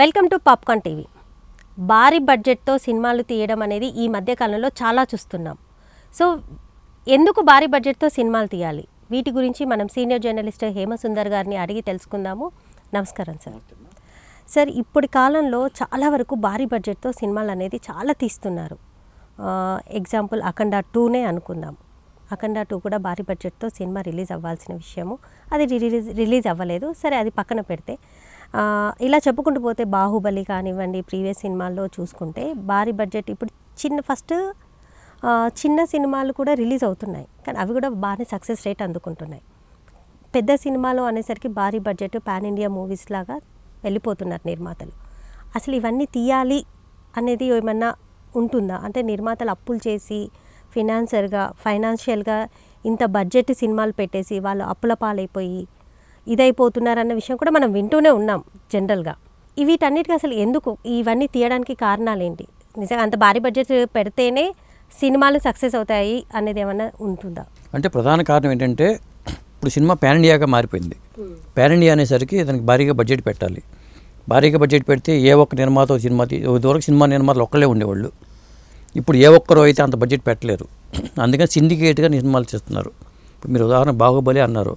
Welcome to popcorn TV. భారీ బడ్జెట్తో సినిమాలు తీయడం అనేది ఈ మధ్యకాలంలో చాలా చూస్తున్నాం. సో ఎందుకు భారీ బడ్జెట్తో సినిమాలు తీయాలి? వీటి గురించి మనం సీనియర్ జర్నలిస్ట్ హేమసుందర్ గారిని అడిగి తెలుసుకుందాము. నమస్కారం సార్. సార్ ఇప్పటి కాలంలో చాలా వరకు భారీ బడ్జెట్తో సినిమాలు అనేది చాలా తీస్తున్నారు. ఎగ్జాంపుల్ అఖండ టూనే అనుకుందాం. అఖండ టూ కూడా భారీ బడ్జెట్తో సినిమా రిలీజ్ అవ్వాల్సిన విషయము. అది రిలీజ్ రిలీజ్ అవ్వలేదు. సరే అది పక్కన పెడితే ఇలా చెప్పుకుంటూ పోతే బాహుబలి కానివ్వండి ప్రీవియస్ సినిమాల్లో చూసుకుంటే భారీ బడ్జెట్ ఇప్పుడు చిన్న ఫస్ట్ చిన్న సినిమాలు కూడా రిలీజ్ అవుతున్నాయి. కానీ అవి కూడా బాగానే సక్సెస్ రేట్ అందుకుంటున్నాయి. పెద్ద సినిమాలు అనేసరికి భారీ బడ్జెట్ పాన్ ఇండియా మూవీస్ లాగా వెళ్ళిపోతున్నారు నిర్మాతలు. అసలు ఇవన్నీ తీయాలి అనేది ఏమన్నా ఉంటుందా? అంటే నిర్మాతలు అప్పులు చేసి ఫినాన్సర్గా ఫైనాన్షియల్గా ఇంత బడ్జెట్ సినిమాలు పెట్టేసి వాళ్ళు అప్పుల పాలైపోయి ఇదైపోతున్నారన్న విషయం కూడా మనం వింటూనే ఉన్నాం జనరల్గా. వీటన్నిటికీ అసలు ఎందుకు? ఇవన్నీ తీయడానికి కారణాలు ఏంటి నిజంగా అంత భారీ బడ్జెట్ పెడితేనే సినిమాలు సక్సెస్ అవుతాయి అనేది ఏమైనా ఉంటుందా? అంటే ప్రధాన కారణం ఏంటంటే ఇప్పుడు సినిమా పాన్ ఇండియాగా మారిపోయింది. పాన్ ఇండియా అనేసరికి దానికి భారీగా బడ్జెట్ పెట్టాలి. భారీగా బడ్జెట్ పెడితే ఏ ఒక్క నిర్మాత సినిమా ఇదివరకు సినిమా నిర్మాతలు ఒక్కళ్ళే ఉండేవాళ్ళు. ఇప్పుడు ఏ ఒక్కరు అయితే అంత బడ్జెట్ పెట్టలేరు. అందుకని సిండికేట్గా నిర్మాలు చేస్తున్నారు. ఇప్పుడు మీరు ఉదాహరణ బాహుబలి అన్నారు.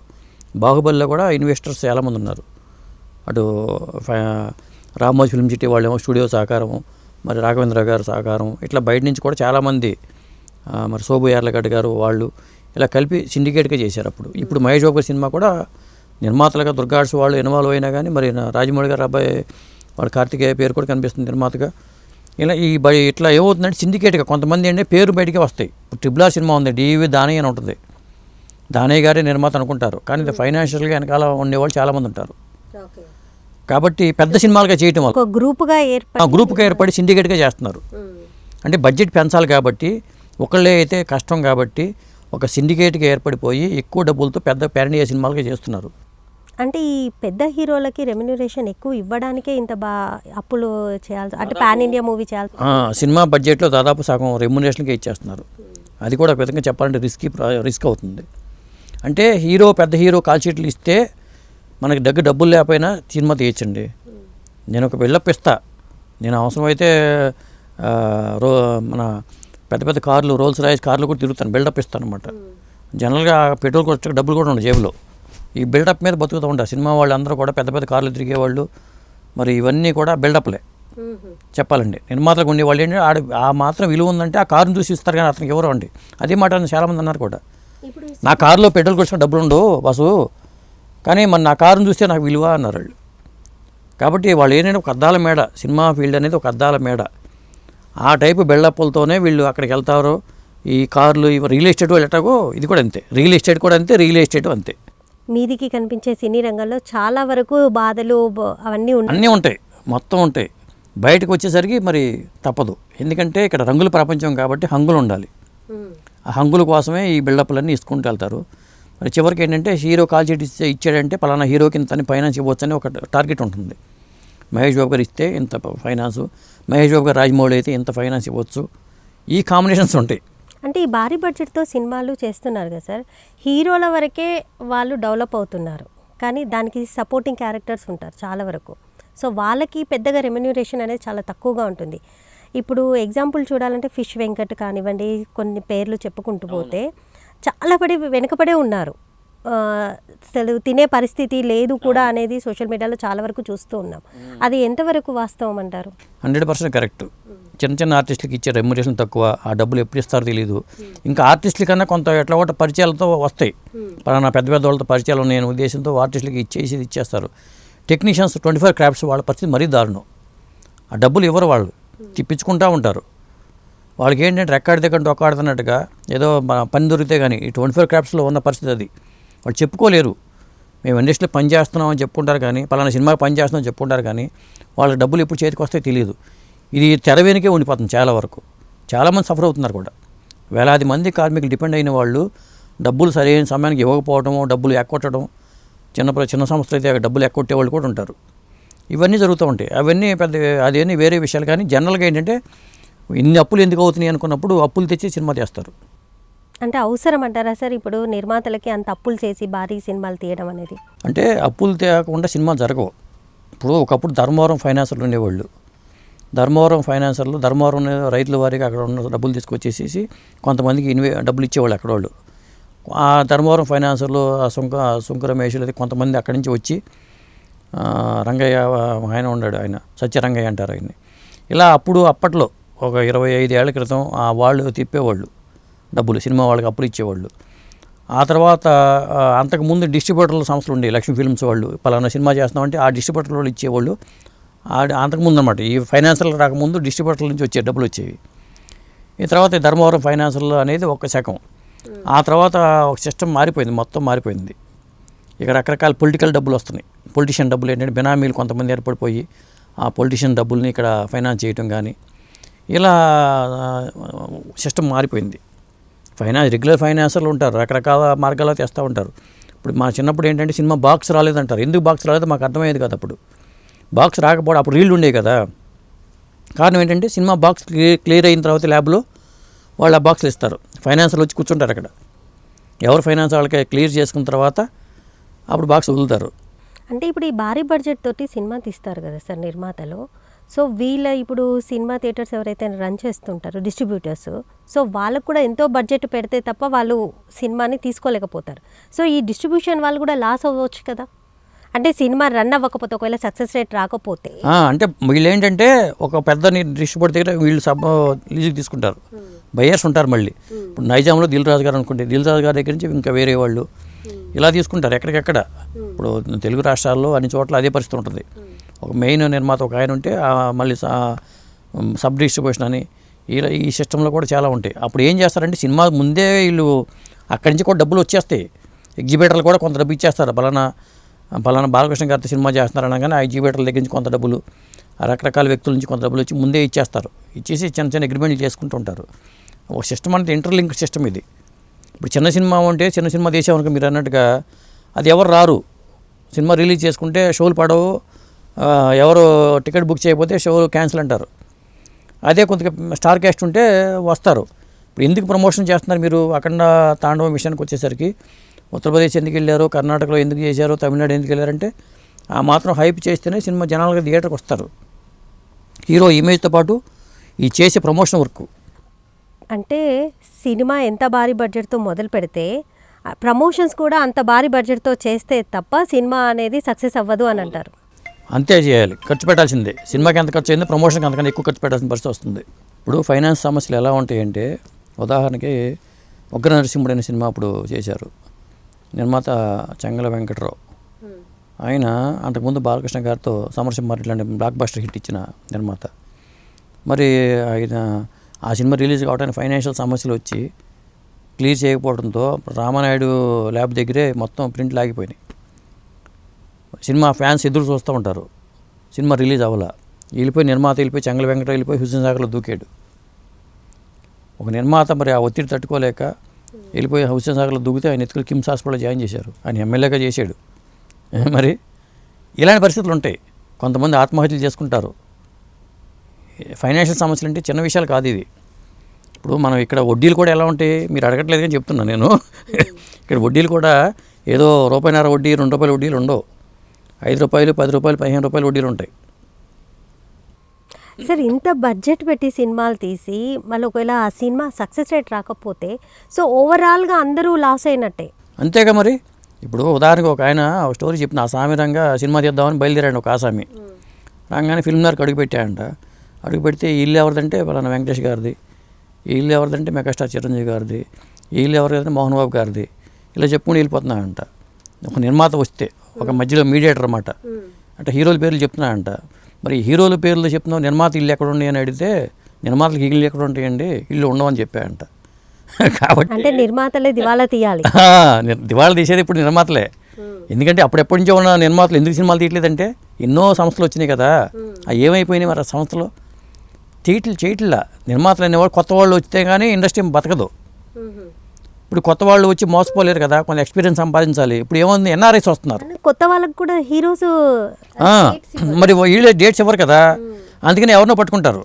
బాహుబలిలో కూడా ఇన్వెస్టర్స్ చాలామంది ఉన్నారు. అటు ఫై- రామోజీ ఫిల్మ్ సిటీ వాళ్ళేమో స్టూడియో సహకారం మరి రాఘవేంద్ర గారు సహకారం ఇట్లా బయట నుంచి కూడా చాలామంది మరి శోభు యార్లగడ్డ గారు వాళ్ళు ఇలా కలిపి సిండికేట్గా చేశారు అప్పుడు. ఇప్పుడు మహేష్ బాబు సినిమా కూడా నిర్మాతలుగా దుర్గాడ్స్ వాళ్ళు ఇన్వాల్వ్ అయినా కానీ మరి రాజమౌళి గారు అబ్బాయి వాళ్ళ కార్తికేయ పేరు కూడా కనిపిస్తుంది నిర్మాతగా. ఇలా ఈ బ ఇట్లా ఏమవుతుందంటే సిండికేట్గా కొంతమంది అంటే పేరు బయటికి వస్తాయి. ఇప్పుడు ట్రిపుల్ ఆర్ సినిమా ఉంది డివి దానయ్య అని ఉంటుంది. దానయ్య గారే నిర్మాత అనుకుంటారు. కానీ ఇది ఫైనాన్షియల్గా వెనకాల ఉండేవాళ్ళు చాలామంది ఉంటారు. కాబట్టి పెద్ద సినిమాలుగా చేయటం వల్ల ఒక గ్రూపుగా ఆ ఏర్పడి గ్రూప్గా ఏర్పడి సిండికేట్గా చేస్తున్నారు. అంటే బడ్జెట్ పెంచాలి కాబట్టి ఒకళ్ళే అయితే కష్టం కాబట్టి ఒక సిండికేట్గా ఏర్పడిపోయి ఎక్కువ డబ్బులతో పెద్ద పేరండియా సినిమాలుగా చేస్తున్నారు. అంటే ఈ పెద్ద హీరోలకి రెమ్యునరేషన్ ఎక్కువ ఇవ్వడానికే ఇంత బా అప్పులు చేయాల్సి అంటే పాన్ ఇండియా మూవీ చేయాల్సి ఆ, సినిమా బడ్జెట్లో దాదాపు సగం రెమ్యునేషన్కే ఇచ్చేస్తున్నారు. అది కూడా ఒక విధంగా చెప్పాలంటే రిస్కీ రిస్క్ అవుతుంది. అంటే హీరో పెద్ద హీరో కాల్ షీట్లు ఇస్తే మనకి దగ్గర డబ్బులు లేకపోయినా సినిమా తీయచ్చండి. నేను ఒక బిల్డప్ ఇస్తా. నేను అవసరమైతే రో మన పెద్ద పెద్ద కార్లు రోల్స్ రాయిస్ కార్లు కూడా తిరుగుతాను బిల్డప్ ఇస్తాను అనమాట జనరల్గా పెట్రోల్ ఖర్చు డబ్బులు కూడా ఉండవు జేబులో. ఈ బిల్డప్ మీద బతుకుతూ ఉంటారు సినిమా వాళ్ళు అందరూ కూడా పెద్ద పెద్ద కార్లు తిరిగేవాళ్ళు మరి ఇవన్నీ కూడా బిల్డప్లే. చెప్పాలండి. నిర్మాతలకు ఉండే వాళ్ళు ఏంటంటే ఆడ ఆ మాత్రం విలువ ఉందంటే ఆ కారుని చూసి ఇస్తారు కానీ అతనికి ఎవరు అండి? అదే మాట చాలామంది అన్నారు కూడా. నా కారులో పెట్రోల్ కొట్టిన డబ్బులు ఉండవు బస్సు కానీ మరి నా కారుని చూస్తే నాకు విలువ అన్నారు వాళ్ళు. కాబట్టి వాళ్ళు ఏంటంటే ఒక అద్దాల మేడ సినిమా ఫీల్డ్ అనేది ఒక అద్దాల మేడ. ఆ టైపు బిల్డప్లతోనే వీళ్ళు అక్కడికి వెళ్తారు. ఈ కార్లు రియల్ ఎస్టేట్ వాళ్ళు ఎట్టాగో ఇది కూడా అంతే. రియల్ ఎస్టేట్ కూడా అంతే రియల్ ఎస్టేట్ అంతే. మీదికి కనిపించే సినీ రంగంలో చాలా వరకు బాధలు అవన్నీ అన్నీ ఉంటాయి మొత్తం ఉంటాయి. బయటకు వచ్చేసరికి మరి తప్పదు. ఎందుకంటే ఇక్కడ రంగుల ప్రపంచం కాబట్టి హంగులు ఉండాలి. హంగుల కోసమే ఈ బిల్డప్లన్నీ ఇసుకుంటూ వెళ్తారు. మరి చివరికి ఏంటంటే హీరో కాల్ షీట్ ఇచ్చాడంటే పలానా హీరోకి ఇంత ఫైనాన్స్ ఇవ్వచ్చు అని ఒక టార్గెట్ ఉంటుంది. మహేష్ బాబు గారు ఇస్తే ఇంత ఫైనాన్స్ మహేష్ బాబు గారు రాజమౌళి అయితే ఇంత ఫైనాన్స్ ఇవ్వచ్చు. ఈ కాంబినేషన్స్ ఉంటాయి. అంటే ఈ భారీ బడ్జెట్తో సినిమాలు చేస్తున్నారు కదా సార్ హీరోల వరకే వాళ్ళు డెవలప్ అవుతున్నారు. కానీ దానికి సపోర్టింగ్ క్యారెక్టర్స్ ఉంటారు చాలా వరకు. సో వాళ్ళకి పెద్దగా రెమ్యూనరేషన్ అనేది చాలా తక్కువగా ఉంటుంది. ఇప్పుడు ఎగ్జాంపుల్ చూడాలంటే ఫిష్ వెంకట్ కానివ్వండి కొన్ని పేర్లు చెప్పుకుంటూ పోతే చాలా పడి వెనుకపడే ఉన్నారు. అసలు తినే పరిస్థితి లేదు కూడా అనేది సోషల్ మీడియాలో చాలా వరకు చూస్తూ ఉన్నాం. అది ఎంతవరకు వాస్తవం అంటారు? Hundred percent correct. చిన్న చిన్న ఆర్టిస్టులకి ఇచ్చే రెమ్యురేషన్ తక్కువ ఆ డబ్బులు ఎప్పుడు ఇస్తారో తెలియదు ఇంకా ఆర్టిస్టుల కన్నా కొంత ఎట్లా కూడా పరిచయాలతో వస్తాయి. పలానా పెద్ద పెద్ద వాళ్ళతో పరిచయాలు నేను ఉద్దేశంతో ఆర్టిస్టులకి ఇచ్చేసి ఇచ్చేస్తారు. టెక్నీషియన్స్ ట్వంటీ ఫోర్ క్రాఫ్ట్స్ వాళ్ళ పరిస్థితి మరీ దారుణం. ఆ డబ్బులు ఇవ్వరు వాళ్ళు? తిప్పించుకుంటూ ఉంటారు. వాళ్ళకి ఏంటంటే రెక్కాడి దగ్గర ఒక్కాడుతున్నట్టుగా ఏదో పని దొరికితే కానీ ఈ ట్వంటీ ఫోర్ క్రాఫ్ట్స్లో ఉన్న పరిస్థితి అది. వాళ్ళు చెప్పుకోలేరు. మేము ఇండస్ట్రీలో పని చేస్తున్నాం అని చెప్పుకుంటారు కానీ పలానా సినిమాకి పని చేస్తున్నాం చెప్పుకుంటారు కానీ వాళ్ళ డబ్బులు ఎప్పుడు చేతికి వస్తాయో తెలియదు ఇది తెర వెనుకే ఉండిపోతుంది చాలా వరకు. చాలామంది సఫర్ అవుతున్నారు కూడా. వేలాది మంది కార్మికులు డిపెండ్ అయిన వాళ్ళు డబ్బులు సరైన సమయానికి ఇవ్వకపోవడం డబ్బులు ఎక్కొట్టడం చిన్న చిన్న సంస్థలు అయితే డబ్బులు ఎక్కొట్టే వాళ్ళు కూడా ఉంటారు. ఇవన్నీ జరుగుతూ ఉంటాయి. అవన్నీ పెద్ద అదేన్నీ వేరే విషయాలు. కానీ జనరల్గా ఏంటంటే ఇన్ని అప్పులు ఎందుకు అవుతున్నాయి అనుకున్నప్పుడు అప్పులు తెచ్చి సినిమా చేస్తారు అంటే అవసరం అంటారా సార్ ఇప్పుడు నిర్మాతలకి అంత అప్పులు చేసి భారీ సినిమాలు తీయడం అనేది? అంటే అప్పులు తేకుండా సినిమా జరగవు. ఇప్పుడు ఒకప్పుడు ధర్మవరం ఫైనాన్సర్లు ఉండేవాళ్ళు. ధర్మవరం ఫైనాన్సర్లు ధర్మవరం రైతుల వారికి అక్కడ ఉన్న డబ్బులు తీసుకొచ్చేసేసి కొంతమందికి ఇన్వే డబ్బులు ఇచ్చేవాళ్ళు అక్కడ వాళ్ళు ఆ ధర్మవరం ఫైనాన్సర్లు ఆ సుంక సుంక రమేష్ లేదా కొంతమంది అక్కడి నుంచి వచ్చి రంగయ్య ఆయన ఉన్నాడు ఆయన సత్యరంగయ్య అంటారు ఆయన్ని. ఇలా అప్పుడు అప్పట్లో ఒక ఇరవై ఐదు ఏళ్ళ క్రితం ఆ వాళ్ళు తిప్పేవాళ్ళు డబ్బులు సినిమా వాళ్ళకి అప్పులు ఇచ్చేవాళ్ళు. ఆ తర్వాత అంతకుముందు డిస్ట్రిబ్యూటర్ల సంస్థలు ఉండేవి లక్ష్మీ ఫిల్మ్స్ వాళ్ళు పలానా సినిమా చేస్తున్నామంటే ఆ డిస్ట్రిబ్యూటర్ వాళ్ళు ఇచ్చేవాళ్ళు. ఆ అంతకుముందు అనమాట ఈ ఫైనాన్షియల్ రాకముందు డిస్ట్రిబ్యూటర్ల నుంచి వచ్చే డబ్బులు వచ్చేవి. ఈ తర్వాత ధర్మవరం ఫైనాన్షియల్ అనేది ఒక శకం. ఆ తర్వాత ఒక సిస్టమ్ మారిపోయింది మొత్తం మారిపోయింది. ఇక రకరకాల పొలిటికల్ డబ్బులు వస్తున్నాయి. పొలిటీషియన్ డబ్బులు ఏంటంటే బినామీలు కొంతమంది ఏర్పడిపోయి ఆ పొలిటీషియన్ డబ్బుల్ని ఇక్కడ ఫైనాన్స్ చేయటం కానీ ఇలా సిస్టమ్ మారిపోయింది. ఫైనాన్స్ రెగ్యులర్ ఫైనాన్సర్లు ఉంటారు రకరకాల మార్గాల్లో తెస్తూ ఉంటారు. ఇప్పుడు మా చిన్నప్పుడు ఏంటంటే సినిమా బాక్స్ రాలేదంటారు. ఎందుకు బాక్స్ రాలేదో? మాకు అర్థమయ్యేది కదా అప్పుడు. బాక్స్ రాకపోవడం అప్పుడు రీళ్ళు ఉండేవి కదా. కారణం ఏంటంటే సినిమా బాక్స్ క్లియర్ క్లియర్ అయిన తర్వాత ల్యాబ్లో వాళ్ళు ఆ బాక్స్లు ఇస్తారు. ఫైనాన్సర్లు వచ్చి కూర్చుంటారు అక్కడ. ఎవరు ఫైనాన్స్ వాళ్ళకి క్లియర్ చేసుకున్న తర్వాత అప్పుడు బాక్స్ వదులుతారు. అంటే ఇప్పుడు ఈ భారీ బడ్జెట్ తోటి సినిమా తీస్తారు కదా సార్ నిర్మాతలు. సో వీళ్ళ ఇప్పుడు సినిమా థియేటర్స్ ఎవరైతే రన్ చేస్తుంటారో డిస్ట్రిబ్యూటర్స్ సో వాళ్ళకు కూడా ఎంతో బడ్జెట్ పెడితే తప్ప వాళ్ళు సినిమాని తీసుకోలేకపోతారు. సో ఈ డిస్ట్రిబ్యూషన్ వాళ్ళు కూడా లాస్ అవ్వచ్చు కదా. అంటే సినిమా రన్ అవ్వకపోతే ఒకవేళ సక్సెస్ రేట్ రాకపోతే. అంటే వీళ్ళు ఏంటంటే ఒక పెద్ద డిస్ట్రిబ్యూటర్ దగ్గర వీళ్ళు సబ్ లీజుకి తీసుకుంటారు. బయర్స్ ఉంటారు మళ్ళీ. ఇప్పుడు నైజాంలో దిల్ రాజు గారు అనుకుంటే దిల్ రాజు గారి దగ్గర నుంచి ఇంకా వేరే వాళ్ళు ఇలా తీసుకుంటారు ఎక్కడికెక్కడ. ఇప్పుడు తెలుగు రాష్ట్రాల్లో అన్ని చోట్ల అదే పరిస్థితి ఉంటుంది. ఒక మెయిన్ నిర్మాత ఒక ఆయన ఉంటే మళ్ళీ సబ్ డిస్ట్రిబ్యూషన్ అని ఇలా ఈ సిస్టంలో కూడా చాలా ఉంటాయి. అప్పుడు ఏం చేస్తారంటే సినిమా ముందే వీళ్ళు అక్కడి నుంచి కూడా డబ్బులు వచ్చేస్తాయి. ఎగ్జిబిటర్లు కూడా కొంత డబ్బు ఇచ్చేస్తారు. బలానా బలానా బాలకృష్ణ గారితో సినిమా చేస్తున్నారు అనగానే ఆ ఎగ్జిబిటర్ల దగ్గర నుంచి కొంత డబ్బులు ఆ రకరకాల వ్యక్తుల నుంచి కొంత డబ్బులు వచ్చి ముందే ఇచ్చేస్తారు. ఇచ్చేసి చిన్న చిన్న అగ్రిమెంట్లు చేసుకుంటూ ఉంటారు. ఒక సిస్టమ్ అంటే ఇంటర్లింక్ సిస్టమ్ ఇది. ఇప్పుడు చిన్న సినిమా ఉంటే చిన్న సినిమా తీసామనుకో మీరు అన్నట్టుగా అది ఎవరు రారు. సినిమా రిలీజ్ చేసుకుంటే షోలు పడవు. ఎవరు టికెట్ బుక్ చేయకపోతే షోలు క్యాన్సిల్ అంటారు. అదే కొంత స్టార్ క్యాస్ట్ ఉంటే వస్తారు. ఇప్పుడు ఎందుకు ప్రమోషన్ చేస్తున్నారు మీరు? అఖండ తాండవం విషయానికి వచ్చేసరికి ఉత్తరప్రదేశ్ ఎందుకు వెళ్ళారు? కర్ణాటకలో ఎందుకు చేశారు? తమిళనాడు ఎందుకు వెళ్ళారంటే ఆ మాత్రం హైప్ చేస్తేనే సినిమా జనాలుగా థియేటర్కి వస్తారు. హీరో ఇమేజ్తో పాటు ఈ చేసే ప్రమోషన్ వర్క్ అంటే సినిమా ఎంత భారీ బడ్జెట్తో మొదలు పెడితే ప్రమోషన్స్ కూడా అంత భారీ బడ్జెట్తో చేస్తే తప్ప సినిమా అనేది సక్సెస్ అవ్వదు అని అంటారు. అంతే చేయాలి. ఖర్చు పెట్టాల్సిందే. సినిమాకి ఎంత ఖర్చు అయిందో ప్రమోషన్కి అంతకన్నా ఎక్కువ ఖర్చు పెట్టాల్సిన పరిస్థితి వస్తుంది. ఇప్పుడు ఫైనాన్స్ సమస్యలు ఎలా ఉంటాయంటే ఉదాహరణకి ఉగ్ర నరసింహుడు అనే సినిమా అప్పుడు చేశారు. నిర్మాత చెంగల వెంకట్రావు. ఆయన అంతకుముందు బాలకృష్ణ గారితో సమరసింహారెడ్డి ఇట్లాంటి బ్లాక్ బస్టర్ హిట్ ఇచ్చిన నిర్మాత. మరి ఆయన ఆ సినిమా రిలీజ్ కావడానికి ఫైనాన్షియల్ సమస్యలు వచ్చి క్లియర్ చేయకపోవడంతో రామానాయుడు ల్యాబ్ దగ్గరే మొత్తం ప్రింట్ లాగిపోయినాయి. సినిమా ఫ్యాన్స్ ఎదురు చూస్తూ ఉంటారు. సినిమా రిలీజ్ అవ్వాల. వెళ్ళిపోయి నిర్మాత వెళ్ళిపోయి చెంగల వెంకట వెళ్ళిపోయి హుస్సేన్ సాగర్లో దూకాడు. ఒక నిర్మాత మరి ఆ ఒత్తిడి తట్టుకోలేక వెళ్ళిపోయి హుస్సేన్ సాగర్లో దూకితే ఆయన ఎత్తుకులు కిమ్స్ హాస్పిటల్లో జాయిన్ చేశారు. ఆయన ఎమ్మెల్యేగా చేశాడు. మరి ఇలాంటి పరిస్థితులు ఉంటాయి. కొంతమంది ఆత్మహత్యలు చేసుకుంటారు. ఫైనాన్షియల్ సమస్యలు అంటే చిన్న విషయాలు కాదు ఇది ఇప్పుడు మనం ఇక్కడ వడ్డీలు కూడా ఎలా ఉంటాయి మీరు అడగట్లేదు కానీ చెప్తున్నా నేను. ఇక్కడ వడ్డీలు కూడా ఏదో రూపాయిన్నర వడ్డీ రెండు రూపాయల వడ్డీలు ఉండవు. ఐదు రూపాయలు పది రూపాయలు పదిహేను రూపాయలు వడ్డీలు ఉంటాయి. సార్ ఇంత బడ్జెట్ పెట్టి సినిమాలు తీసి మళ్ళీ ఒకవేళ ఆ సినిమా సక్సెస్ రేట్ రాకపోతే సో ఓవరాల్గా అందరూ లాస్ అయినట్టే. అంతేగా మరి? ఇప్పుడు ఉదాహరణకు ఒక ఆయన ఒక స్టోరీ చెప్పిన ఆ సామిరంగా సినిమా తీద్దామని బయలుదేరాడు ఒక ఆసామి. రాగానే ఫిల్మ్ నర్కి అడుగు పెడితే ఇల్లు ఎవరిదంటే పలానా వెంకటేష్ గారిది. ఈ ఇల్లు ఎవరిదంటే మెగాస్టార్ చిరంజీవి గారిది. ఈ ఇల్లు ఎవరిదంటే మోహన్ బాబు గారిది. ఇలా చెప్పుకుని వెళ్ళిపోతున్నాడంట. ఒక నిర్మాత వస్తే ఒక మధ్యలో మీడియేటర్ అన్నమాట. అంటే హీరోల పేర్లు చెప్తున్నాడంట. మరి హీరోల పేర్లు చెప్తున్నావు నిర్మాత ఇల్లు ఎక్కడ ఉన్నాయి అని అడిగితే నిర్మాతలకు ఇల్లు ఎక్కడ ఉంటాయండి? ఇల్లు ఉండవని చెప్పాడంట. కాబట్టి అంటే నిర్మాతలే దివాలా తీయాలి. దివాళా తీసేది ఇప్పుడు నిర్మాతలే. ఎందుకంటే అప్పుడు ఎప్పటి నుంచో ఉన్న నిర్మాతలు ఎందుకు సినిమాలు తీయట్లేదంటే ఎన్నో సంస్థలు వచ్చినాయి కదా. అవి ఏమైపోయినాయి మరి ఆ సంస్థలు? తీయట్లు చేయట్లా నిర్మాతలు అనేవాళ్ళు కొత్త వాళ్ళు వస్తే కానీ ఇండస్ట్రీ బతకదు. ఇప్పుడు కొత్త వాళ్ళు వచ్చి మోసపోలేరు కదా కొంత ఎక్స్పీరియన్స్ సంపాదించాలి. ఇప్పుడు ఏముంది ఎన్ఆర్ఐస్ వస్తున్నారు. కొత్త వాళ్ళకి కూడా హీరోస్ మరి వీళ్ళే డేట్స్ ఇవ్వరు కదా. అందుకని ఎవరినో పట్టుకుంటారు.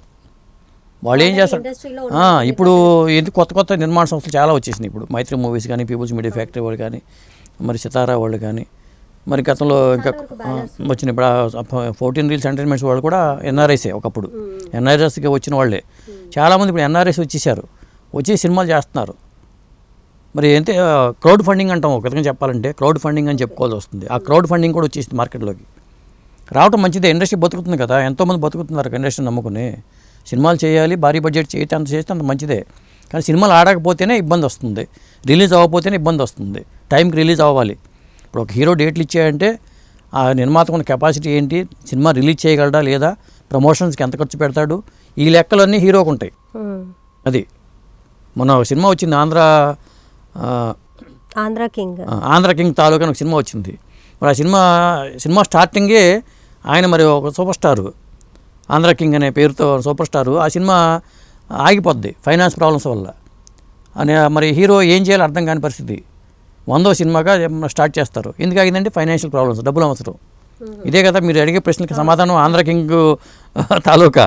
వాళ్ళు ఏం చేస్తారు? ఇండస్ట్రీలో ఆ, ఇప్పుడు ఎందుకు కొత్త కొత్త నిర్మాణ సంస్థలు చాలా వచ్చేసినాయి. ఇప్పుడు మైత్రి మూవీస్ కానీ పీపుల్స్ మీడియా ఫ్యాక్టరీ వాళ్ళు కానీ మరి సితారా వాళ్ళు కానీ మరి గతంలో ఇంకా వచ్చిన ఇప్పుడు ఫోర్టీన్ రీల్స్ ఎంటర్టైన్మెంట్స్ వాళ్ళు కూడా ఎన్ఆర్ఐసే ఒకప్పుడు. ఎన్ఆర్ఎస్కి వచ్చిన వాళ్ళే. చాలామంది ఇప్పుడు ఎన్ఆర్ఎస్ వచ్చేసారు. వచ్చి సినిమాలు చేస్తున్నారు. మరి ఏంటి క్రౌడ్ ఫండింగ్ అంటాం ఒక విధంగా చెప్పాలంటే క్రౌడ్ ఫండింగ్ అని చెప్పుకోవాల్సి వస్తుంది. ఆ క్రౌడ్ ఫండింగ్ కూడా వచ్చేసింది మార్కెట్లోకి. రావటం మంచిదే. ఇండస్ట్రీ బతుకుతుంది కదా. ఎంతోమంది బతుకుతున్నారు ఇండస్ట్రీ నమ్ముకుని. సినిమాలు చేయాలి భారీ బడ్జెట్ చేస్తే అంత చేస్తే అంత మంచిదే. కానీ సినిమాలు ఆడకపోతేనే ఇబ్బంది వస్తుంది. రిలీజ్ అవ్వకపోతేనే ఇబ్బంది వస్తుంది. టైంకి రిలీజ్ అవ్వాలి. ఇప్పుడు ఒక హీరో డేట్లు ఇచ్చాయంటే ఆ నిర్మాతకు ఉన్న కెపాసిటీ ఏంటి? సినిమా రిలీజ్ చేయగలడా లేదా? ప్రమోషన్స్కి ఎంత ఖర్చు పెడతాడు? ఈ లెక్కలన్నీ హీరోకు ఉంటాయి. అది. మొన్న ఒక సినిమా వచ్చింది ఆంధ్ర ఆంధ్ర కింగ్. ఆంధ్ర కింగ్ తాలూకా ఒక సినిమా వచ్చింది. మరి ఆ సినిమా సినిమా స్టార్టింగే ఆయన మరి ఒక సూపర్ స్టారు. ఆంధ్ర కింగ్ అనే పేరుతో సూపర్ స్టారు. ఆ సినిమా ఆగిపోద్ది ఫైనాన్స్ ప్రాబ్లమ్స్ వల్ల. అని మరి హీరో ఏం చేయాలో అర్థం కాని పరిస్థితి. వందో సినిమాగా స్టార్ట్ చేస్తారు. ఎందుకు ఆగిందంటే ఫైనాన్షియల్ ప్రాబ్లమ్స్ డబ్బులు అవసరం ఇదే కదా మీరు అడిగే ప్రశ్నకి సమాధానం ఆంధ్ర కింగ్ తాలూకా.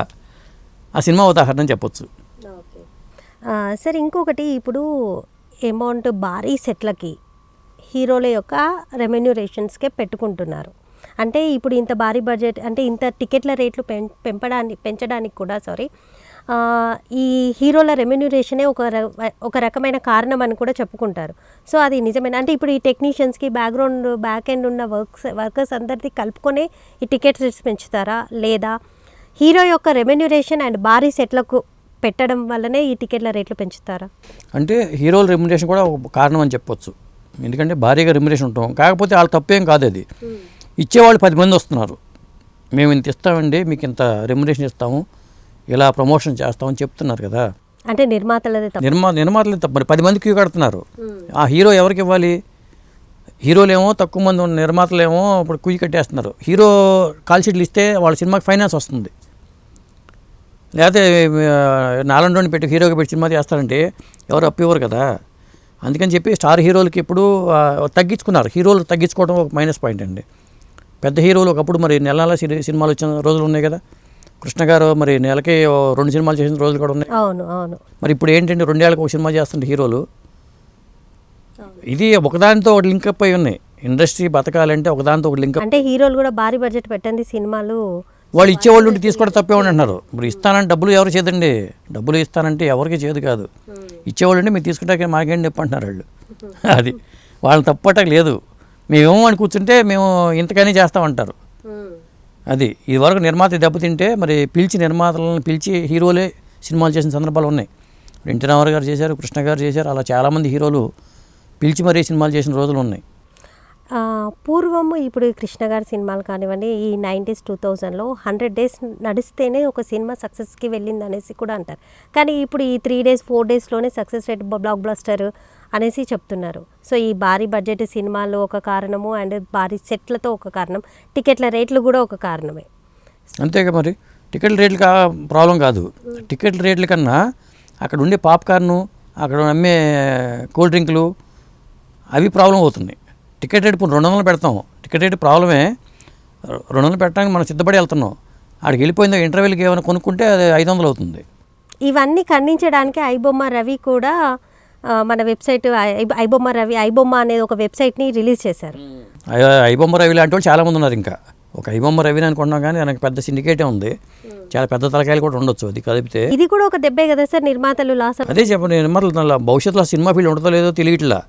ఆ సినిమా ఉదాహరణ చెప్పొచ్చు. సార్ ఇంకొకటి ఇప్పుడు అమౌంట్ భారీ సెట్లకి హీరోల యొక్క రెమ్యూనరేషన్స్కే పెట్టుకుంటున్నారు. అంటే ఇప్పుడు ఇంత భారీ బడ్జెట్ అంటే ఇంత టికెట్ల రేట్లు పెం పెంపడానికి పెంచడానికి కూడా సారీ ఈ హీరోల రెమ్యూనరేషనే ఒక ఒక రకమైన కారణం అని కూడా చెప్పుకుంటారు. సో అది నిజమేనా? అంటే ఇప్పుడు ఈ టెక్నీషియన్స్కి బ్యాక్గ్రౌండ్ బ్యాక్ ఎండ్ ఉన్న వర్క్స్ వర్కర్స్ అందరిది కలుపుకొని ఈ టికెట్ రేట్స్ పెంచుతారా? లేదా హీరో యొక్క రెమ్యూనరేషన్ అండ్ భారీ సెట్లకు పెట్టడం వల్లనే ఈ టికెట్ల రేట్లు పెంచుతారా? అంటే హీరోల రెమ్యునరేషన్ కూడా ఒక కారణం అని చెప్పొచ్చు. ఎందుకంటే భారీగా రెమ్యునరేషన్ ఉంటాం. కాకపోతే వాళ్ళ తప్పేం కాదు అది. ఇచ్చేవాళ్ళు పది మంది వస్తున్నారు. మేము ఇంత ఇస్తామండి మీకు ఇంత రెమ్యునరేషన్ ఇస్తాము. ఇలా ప్రమోషన్ చేస్తామని చెప్తున్నారు కదా. అంటే నిర్మాతలదే తప్ప. నిర్మా నిర్మాతలు తప్ప. మరి పది మంది క్యూ కడుతున్నారు ఆ హీరో ఎవరికి ఇవ్వాలి? హీరోలేమో తక్కువ మంది ఉన్న నిర్మాతలేమో ఇప్పుడు కుయ్యి కట్టేస్తున్నారు. హీరో కాల్ షీట్లు ఇస్తే వాళ్ళ సినిమాకి ఫైనాన్స్ వస్తుంది. లేకపోతే నాలండోని పెట్టి హీరోకి పెట్టి సినిమా చేస్తారంటే ఎవరు అప్పు ఇవ్వరు కదా. అందుకని చెప్పి స్టార్ హీరోలకి ఇప్పుడు తగ్గించుకున్నారు. హీరోలు తగ్గించుకోవడం ఒక మైనస్ పాయింట్ అండి. పెద్ద హీరోలు ఒకప్పుడు మరి నెల నెల సిని- సినిమాలు వచ్చిన రోజులు ఉన్నాయి కదా. కృష్ణ గారు మరి నెలకి రెండు సినిమాలు చేసిన రోజులు కూడా ఉన్నాయి. అవును అవును. మరి ఇప్పుడు ఏంటంటే రెండేళ్ళకి ఒక సినిమా చేస్తుంటే హీరోలు? ఇది ఒకదానితో ఒకటి లింకప్ అయి ఉన్నాయి. ఇండస్ట్రీ బతకాలంటే ఒకదానితో ఒకటి లింకప్ అంటే హీరోలు కూడా భారీ బడ్జెట్ పెట్టండి సినిమాలు. వాళ్ళు ఇచ్చేవాళ్ళు ఉంటే తీసుకోవడం తప్పేమని అంటున్నారు. ఇప్పుడు ఇస్తానంటే డబ్బులు ఎవరు చేదండి? డబ్బులు ఇస్తానంటే ఎవరికి చేదు కాదు. ఇచ్చేవాళ్ళు ఉంటే మీరు తీసుకుంటాకే మాకేం చెప్పి అంటున్నారు వాళ్ళు. అది వాళ్ళని తప్పటం లేదు. మేమేమో అని కూర్చుంటే మేము ఇంతకని చేస్తామంటారు. అది. ఇది వరకు నిర్మాత దెబ్బతింటే మరి పిలిచి నిర్మాతలను పిలిచి హీరోలే సినిమాలు చేసిన సందర్భాలు ఉన్నాయి. ఎన్టీ రామారావు గారు చేశారు కృష్ణ గారు చేశారు అలా చాలామంది హీరోలు పిలిచి మరీ సినిమాలు చేసిన రోజులు ఉన్నాయి. పూర్వం పూర్వము ఇప్పుడు కృష్ణ గారి సినిమాలు కానివ్వండి ఈ నైంటీస్ టూ థౌజండ్లో హండ్రెడ్ డేస్ నడిస్తేనే ఒక సినిమా సక్సెస్కి వెళ్ళింది అనేసి కూడా అంటారు. కానీ ఇప్పుడు ఈ త్రీ డేస్ ఫోర్ డేస్లోనే సక్సెస్ రేట్ బ్లాక్ బ్లాస్టర్ అనేసి చెప్తున్నారు. సో ఈ భారీ బడ్జెట్ సినిమాలు ఒక కారణము అండ్ భారీ సెట్లతో ఒక కారణం టికెట్ల రేట్లు కూడా ఒక కారణమే. అంతేగా మరి? టికెట్ రేట్లు కా ప్రాబ్లం కాదు. టికెట్ రేట్ల కన్నా అక్కడ ఉండే పాప్కార్ను అక్కడ అమ్మే కూల్ డ్రింకులు అవి ప్రాబ్లం అవుతుంది. టికెట్ రేట్ ఇప్పుడు రెండు వందలు పెడతాం. టికెట్ రేట్ ప్రాబ్లమే. రెండు వందలు పెట్టడానికి మనం సిద్ధపడి వెళ్తున్నాం. ఆడికి వెళ్ళిపోయిందో ఇంటర్వ్యూలకి ఏమైనా కొనుక్కుంటే అది ఐదు వందలు అవుతుంది. ఇవన్నీ ఖండించడానికి ఐబొమ్మ రవి కూడా మన వెబ్సైట్ ఐబొమ్మ రవి ఐబొమ్మ అనేది ఒక వెబ్సైట్ని రిలీజ్ చేశారు. ఐబొమ్మ రవి లాంటి వాళ్ళు చాలామంది ఉన్నారు ఇంకా. ఒక ఐబొమ్మ రవిని అనుకున్నాం కానీ దానికి పెద్ద సిండికేటే ఉంది. చాలా పెద్ద తలకాయలు కూడా ఉండొచ్చు అది కలిపితే. ఇది కూడా ఒక దెబ్బే కదా సార్ నిర్మాతలు లాస్ అదే చెప్పండి నిర్మాతలు భవిష్యత్తులో సినిమా ఫీల్డ్ ఉంటుందో లేదో తెలియట్లా.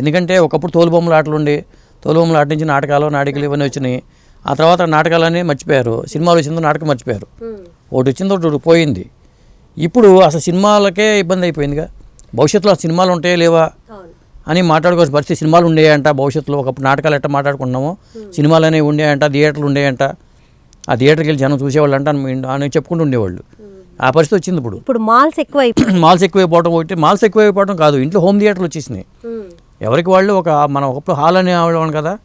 ఎందుకంటే ఒకప్పుడు తోలుబొమ్మల ఆటలు ఉండి తోలుబొమ్మల ఆట నుంచి నాటకాలు నాటికలు ఇవన్నీ వచ్చినాయి. ఆ తర్వాత నాటకాలన్నీ మర్చిపోయారు. సినిమాలు వచ్చిందో నాటకం మర్చిపోయారు. ఒకటి వచ్చిందో ఒకటి పోయింది. ఇప్పుడు అసలు సినిమాలకే ఇబ్బంది అయిపోయిందిగా. భవిష్యత్తులో సినిమాలు ఉంటాయా లేవా? అని మాట్లాడుకోవాల్సిన పరిస్థితి సినిమాలు ఉండేయంట. భవిష్యత్తులో ఒకప్పుడు నాటకాలు ఎట్లా మాట్లాడుకున్నామో సినిమాలు అనేవి ఉండేయంట థియేటర్లు ఉండేయంట. ఆ థియేటర్కి వెళ్ళి జనం చూసేవాళ్ళు అంట అని చెప్పుకుంటూ ఉండేవాళ్ళు. ఆ పరిస్థితి వచ్చింది ఇప్పుడు. ఇప్పుడు మాల్స్ ఎక్కువ మాల్స్ ఎక్కువైపోవడం ఒకటి మాల్స్ ఎక్కువైపోవడం కాదు. ఇంట్లో హోమ్ థియేటర్లు వచ్చేసినాయి. ఎవరికి వాళ్ళు ఒక మనం ఒకప్పుడు హాల్ అనే వాళ్ళం కదా.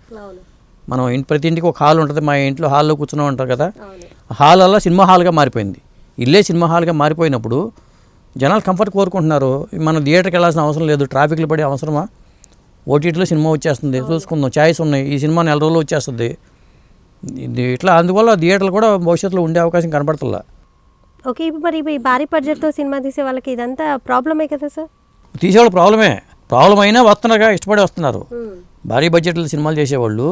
మనం ఇంటి ప్రతి ఇంటికి ఒక హాల్ ఉంటుంది. మా ఇంట్లో హాల్లో కూర్చున్నాం ఉంటారు కదా. హాల్ అలా సినిమా హాల్గా మారిపోయింది. ఇల్లే సినిమా హాల్గా మారిపోయినప్పుడు జనాలు కంఫర్ట్ కోరుకుంటున్నారు. మనం థియేటర్కి వెళ్ళాల్సిన అవసరం లేదు. ట్రాఫిక్లు పడే అవసరమా? ఓటీటీలో సినిమా వచ్చేస్తుంది. చూసుకుందాం. ఛాయిస్ ఉన్నాయి. ఈ సినిమా నెల రోజులు వచ్చేస్తుంది. ఇట్లా అందువల్ల థియేటర్లు కూడా భవిష్యత్తులో ఉండే అవకాశం కనపడుతుందా ఓకే మరి ఈ భారీ బడ్జెట్తో సినిమా తీసే వాళ్ళకి ఇదంతా ప్రాబ్లమే కదా సార్? తీసేవాళ్ళు ప్రాబ్లమే. ప్రాబ్లం అయినా వస్తున్నారుగా ఇష్టపడి వస్తున్నారు. భారీ బడ్జెట్లో సినిమాలు చేసేవాళ్ళు.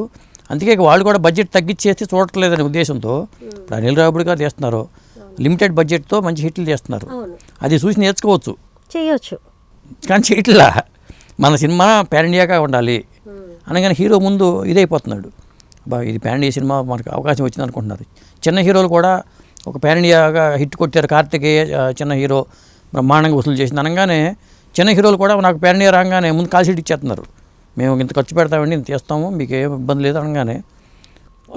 అందుకే వాళ్ళు కూడా బడ్జెట్ తగ్గించేస్తే చూడట్లేదనే ఉద్దేశంతో ఇప్పుడు అనిల్ రావుడు గారు చేస్తున్నారు. లిమిటెడ్ బడ్జెట్తో మంచి హిట్లు చేస్తున్నారు. అది చూసి నేర్చుకోవచ్చు. చేయొచ్చు. కానీ చేయట్లా. మన సినిమా పాన్ ఇండియాగా ఉండాలి. అనగానే హీరో ముందు ఇదైపోతున్నాడు. బా ఇది పాన్ ఇండియా సినిమా మనకు అవకాశం వచ్చింది అనుకుంటున్నారు చిన్న హీరోలు కూడా ఒక పాన్ ఇండియాగా హిట్ కొట్టారు కార్తికేయ చిన్న హీరో బ్రహ్మాండంగా వసూలు చేసింది. అనగానే చిన్న హీరోలు కూడా నాకు పాన్ ఇండియా రాగానే ముందు కాల్ షీట్ ఇచ్చేస్తున్నారు. మేము ఇంత ఖర్చు పెడతామండి ఇంత చేస్తాము మీకు ఏం ఇబ్బంది లేదు అనగానే.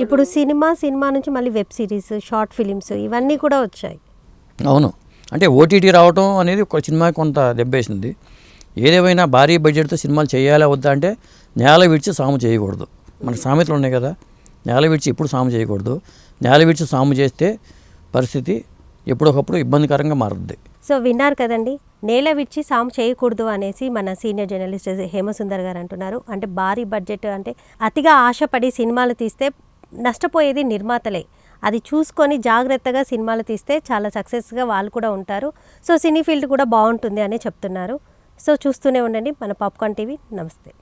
ఇప్పుడు సినిమా సినిమా నుంచి మళ్ళీ వెబ్ సిరీస్ షార్ట్ ఫిలిమ్స్ ఇవన్నీ కూడా వచ్చాయి. అవును. అంటే ఓటీటీ రావటం అనేది ఒక సినిమా కొంత దెబ్బేసింది. ఏదేమైనా భారీ బడ్జెట్తో సినిమాలు చేయాలా వద్దా అంటే నేల విడిచి సాము చేయకూడదు. మన సామెతలు ఉన్నాయి కదా నేల విడిచి ఎప్పుడు సాము చేయకూడదు. నేల విడిచి సాము చేస్తే పరిస్థితి ఎప్పుడొకప్పుడు ఇబ్బందికరంగా మారుద్ది. సో విన్నారు కదండి నేల విడిచి సాము చేయకూడదు అనేసి మన సీనియర్ జర్నలిస్ట్ హేమసుందర్ గారు అంటున్నారు. అంటే భారీ బడ్జెట్ అంటే అతిగా ఆశపడి సినిమాలు తీస్తే నష్టపోయేది నిర్మాతలే. అది చూసుకొని జాగ్రత్తగా సినిమాలు తీస్తే చాలా సక్సెస్గా వాళ్ళు కూడా ఉంటారు. సో సినీ ఫీల్డ్ కూడా బాగుంటుంది అని చెప్తున్నారు. సో చూస్తూనే ఉండండి. మన పాప్కార్న్ టీవీ. నమస్తే.